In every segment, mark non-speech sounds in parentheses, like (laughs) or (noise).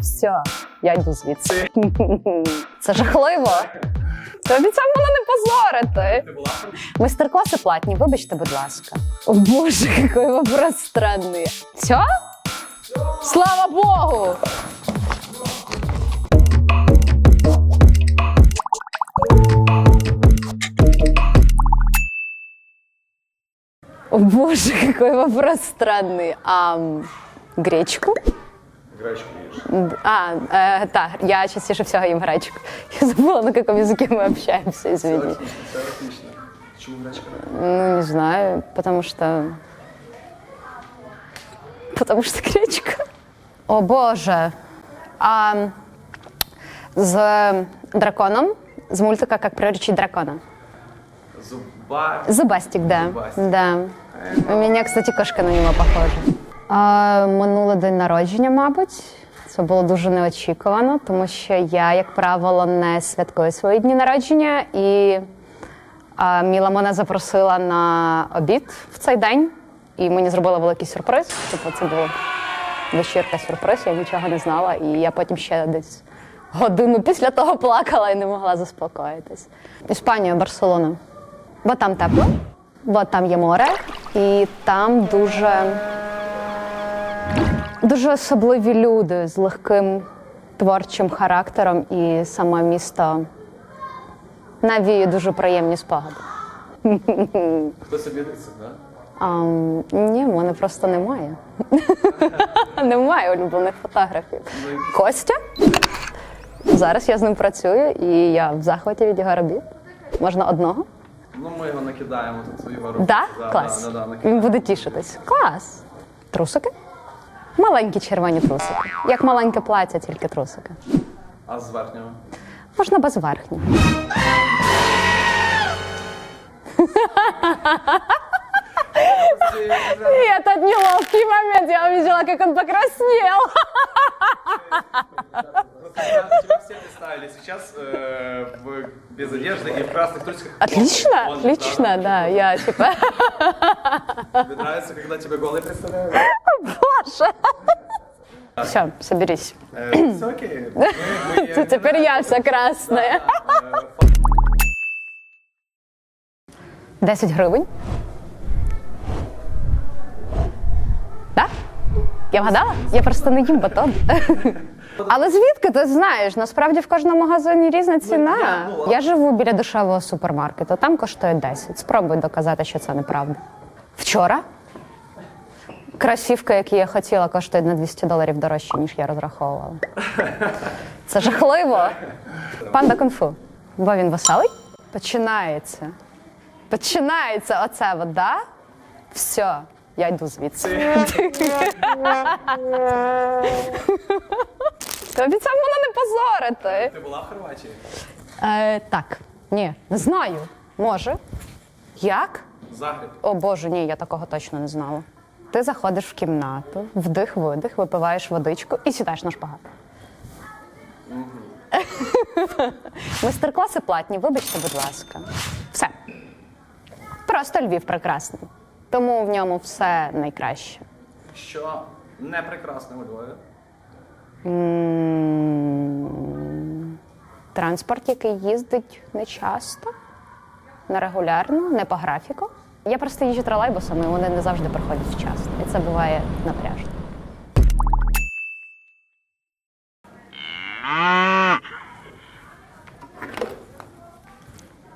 Все, я йду звідси. (laughs) Це жахливо. Ти обіцяв мене не позорити. Майстер-класи платні, вибачте, будь ласка. О боже, який вопрос странний. Все? Слава Богу! О боже, какой вопрос странный. А гречку? Гречку їж. Д- А, э, так, я частіше всього їм гречку. (laughs) Я забула, на каком языке мы общаемся, Це извини. отлично, це отлично. Чому гречка? Ну, не знаю, потому что... Потому что гречка. О боже. А з драконом, з мультика «Как приручить дракона». Зуба. Зубастик, да. Зубастик. да. У мене, кстати, кошка на нього похожа. А, минулий день народження, мабуть. Це було дуже неочікувано, тому що я, як правило, не святкую свої дні народження. І а, Міла мене запросила на обід в цей день, і мені зробили великий сюрприз. Тобто це була вечірка сюрприз, я нічого не знала. І я потім ще десь годину після того плакала і не могла заспокоїтись. Іспанія, Барселона. Бо там тепло, бо там є море, і там дуже, дуже особливі люди з легким творчим характером, і саме місто навіює дуже приємні спогади. Хтось обідеться, так? А, ні, в мене просто немає. (laughs) немає улюблених фотографів. Костя. Зараз я з ним працюю і я в захваті від його робіт. Можна одного? Ну, ми його накидаємо тут свою руку. Да? Клас. Да, да, да. Він буде тішитись. Клас. Трусики? Маленькі червоні трусики. Як маленьке плаття, тільки трусики. А з верхнього? Можна без верхнього. И этот неловкий момент, я увидела, как он покраснел. Тебя все представили сейчас э, в, без одежды и в красных трусиках. Отлично, Он, отлично, да, я типа, Тебе нравится, когда тебя голый представляют? Боже. Все, соберись. Э, Все окей. Мы- мы- Теперь я вся красная. Э, 10 гривень. Так? Я вгадала? Я просто не їм батон. Але звідки ти знаєш? Насправді в кожному магазині різна ціна. ну, а- Я живу біля дешевого супермаркету, там коштує 10. Спробуй доказати, що це неправда. Вчора кросівка, які я хотіла, коштує на 200 доларів дорожче, ніж я розраховувала. Це жахливо. Панда кунг-фу. Бо він веселий? Починається. Починається оце от, да? Все, я йду звідси. Ти обіцяв мене не позорити. Ти була в Хорватії? Е, так, ні, не знаю. Може. Як? Загреб. О Боже, ні, я такого точно не знала. Ти заходиш в кімнату, вдих-видих, випиваєш водичку і сідаєш на шпагат. Майстер-класи платні, вибачте, будь ласка. Все. Просто Львів прекрасний. Тому в ньому все найкраще. Що не прекрасно у Львові? М, Транспорт, який їздить не часто, нерегулярно, не по графіку. Я просто їжджу тролейбусами, і вони не завжди приходять вчасно. І це буває напряжно.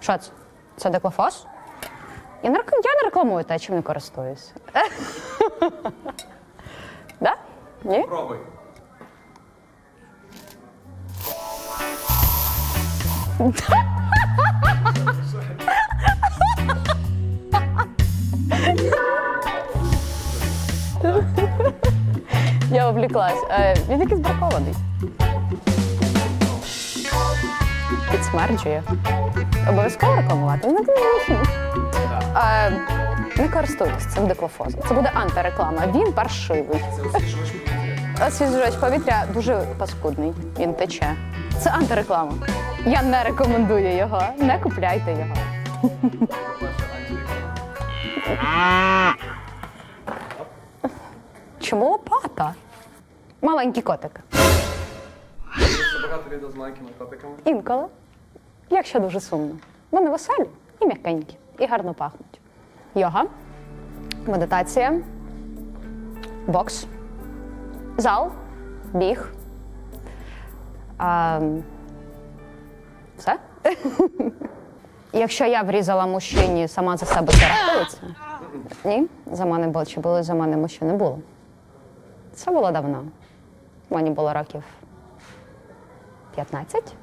Що це? Це деклофос? Я не, рек- я не рекламую те, чим не користуюся. (laughs) Да? Ні? Пробуй. Я (laughs) увлеклась. Е, він якийсь бракований. Підсмерджує. Обов'язково рекламувати? Він один е, Не користуйтесь цим деклофозом. Це буде антиреклама. Він паршивий. Освіжувач. Повітря дуже паскудний. Він тече. Це антиреклама. Я не рекомендую його. Не купляйте його. Чому лопата? Маленький котик. Багато відео з маленькими котиками. Інколи, якщо дуже сумно. Вони веселі і м'якенькі, і гарно пахнуть. Йога, медитація, бокс, зал, біг. А, все. (laughs) Якщо я врізала мужчині сама за себе, це рахується? Ні, за мене було чи були за мене мужчини було. Це було давно. Мені було років 15.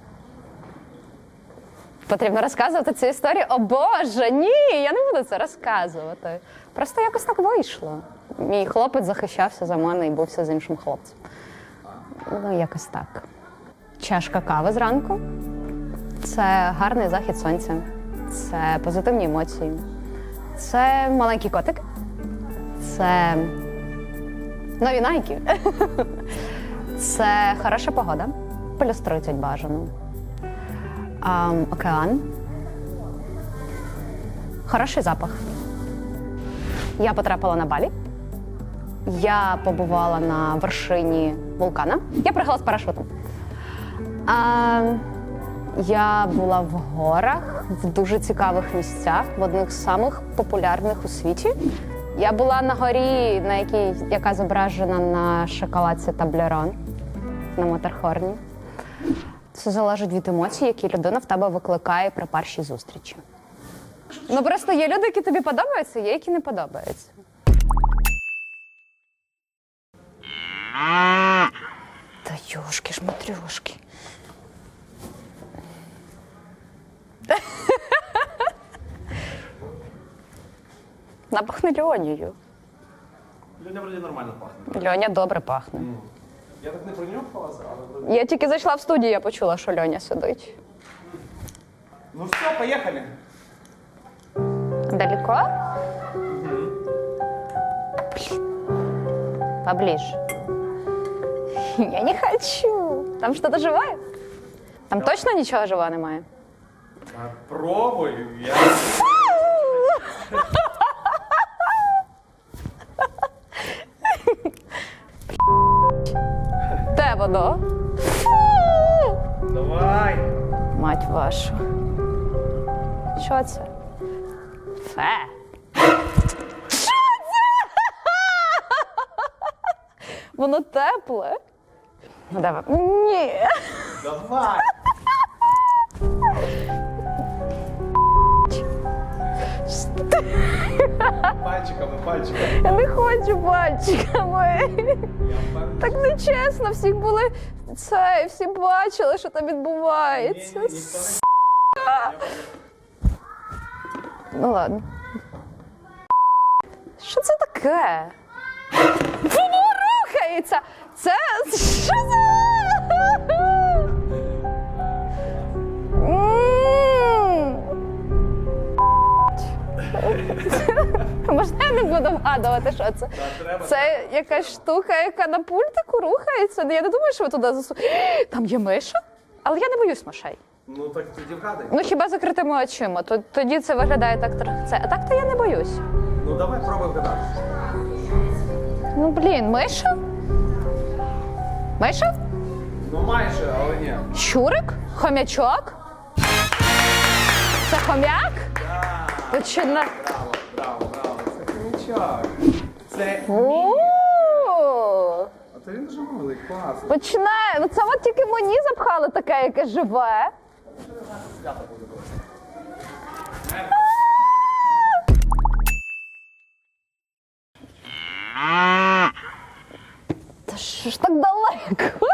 Потрібно розказувати цю історію. О Боже, ні, я не буду це розказувати. Просто якось так вийшло. Мій хлопець захищався за мене і бувся з іншим хлопцем. Ну, якось так. Чашка кави зранку це гарний захід сонця, це позитивні емоції, це маленький котик, це нові найки. (laughs) Це хороша погода, плюс 30 бажано. А, океан. Хороший запах. Я потрапила на Балі. Я побувала на вершині вулкана. Я пригала з парашутом. А, я була в горах в дуже цікавих місцях, в одних з самих популярних у світі. Я була на горі, на якій, яка зображена на шоколадці Таблерон на Матерхорні. Це залежить від емоцій, які людина в тебе викликає при першій зустрічі. Ну просто є люди, які тобі подобаються, є які не подобаються. Та йошки ж матрьошки. Напахне Льонією. Людям вроді нормально пахне. Льоня добре пахне. Я так не пронюхалася, але вроді. Я тільки зайшла в студію, я почула, що Льоня сидить. Ну все, поїхали. Далеко? Поближе. Я не хочу. Там что-то живое? Там точно нічого живого немає? А, Пробуй. Я... (laughs) (laughs) Де? Давай. Мать вашу. Що це? Фе. Що це? Воно тепле. Ну, давай. Ні. Давай. Пальчиками, пальчиками. Я не хочу пальчиками. Так нечесно, всіх були це, всі бачили, що там відбувається. не Ну ладно. Що це таке? Воно рухається! Це що за. (laughs) Можна я не буду вгадувати, що це? Це якась штука, яка на пультику рухається. Я не думаю, що ви туди засу. (gasps) Там є миша? Але я не боюсь мишей. Ну так тоді вгадай. Ну хіба закритими очима, то тоді це виглядає так трохи. Це. А так то я не боюсь. Ну давай пробуй вгадати. Ну блін, миша? Миша? Ну майже, але ні. Щурик? Хомячок? Це хомяк? Да. Це хомячок. Це. О! А то він дуже милий, клас. Починає. Ну, Це от тільки мені запхали таке, яке живе. Та що ж так далеко?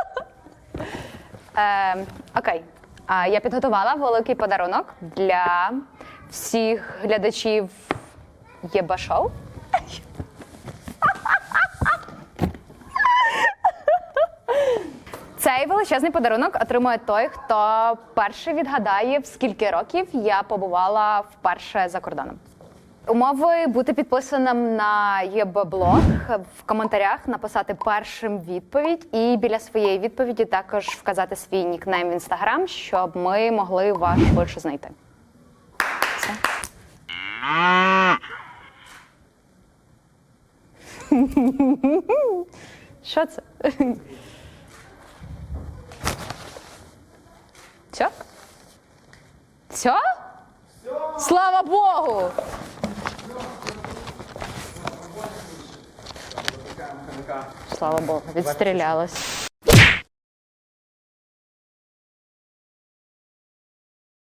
Е, окей. А, я підготувала великий подарунок для всіх глядачів Єба шоу. Цей величезний подарунок отримує той, хто перший відгадає, в скільки років я побувала вперше за кордоном. Умови бути підписаним на ЄБ-блог, в коментарях написати першим відповідь і біля своєї відповіді також вказати свій нікнейм в інстаграм, щоб ми могли вас швидше знайти. Все. (laughs) Що це? Все? Все? Слава Богу! Слава Богу, відстрілялась.